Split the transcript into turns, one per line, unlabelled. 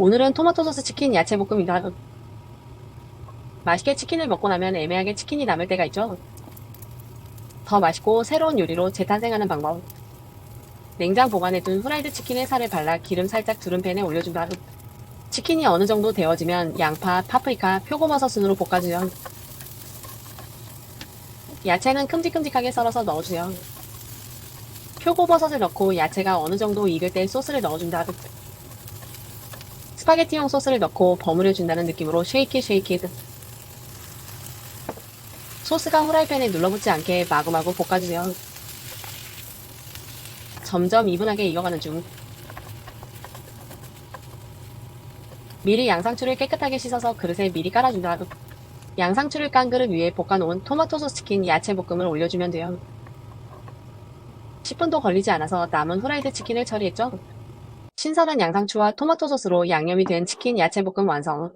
오늘은 토마토 소스 치킨 야채 볶음이다. 맛있게 치킨을 먹고 나면 애매하게 치킨이 남을 때가 있죠. 더 맛있고 새로운 요리로 재탄생하는 방법. 냉장 보관해둔 후라이드 치킨에 살을 발라 기름 살짝 두른 팬에 올려준다. 치킨이 어느 정도 데워지면 양파, 파프리카, 표고버섯 순으로 볶아주요. 야채는 큼직큼직하게 썰어서 넣어주요. 표고버섯을 넣고 야채가 어느 정도 익을 때 소스를 넣어준다. 스파게티용 소스를 넣고 버무려준다는 느낌으로 쉐이키 쉐이키 소스가 후라이팬에 눌러붙지 않게 마구마구 볶아주세요. 점점 이분하게 익어가는 중. 미리 양상추를 깨끗하게 씻어서 그릇에 미리 깔아준다. 양상추를 깐 그릇 위에 볶아놓은 토마토 소스 치킨 야채 볶음을 올려주면 돼요. 10분도 걸리지 않아서 남은 후라이드 치킨을 처리했죠. 신선한 양상추와 토마토 소스로 양념이 된 치킨 야채 볶음 완성.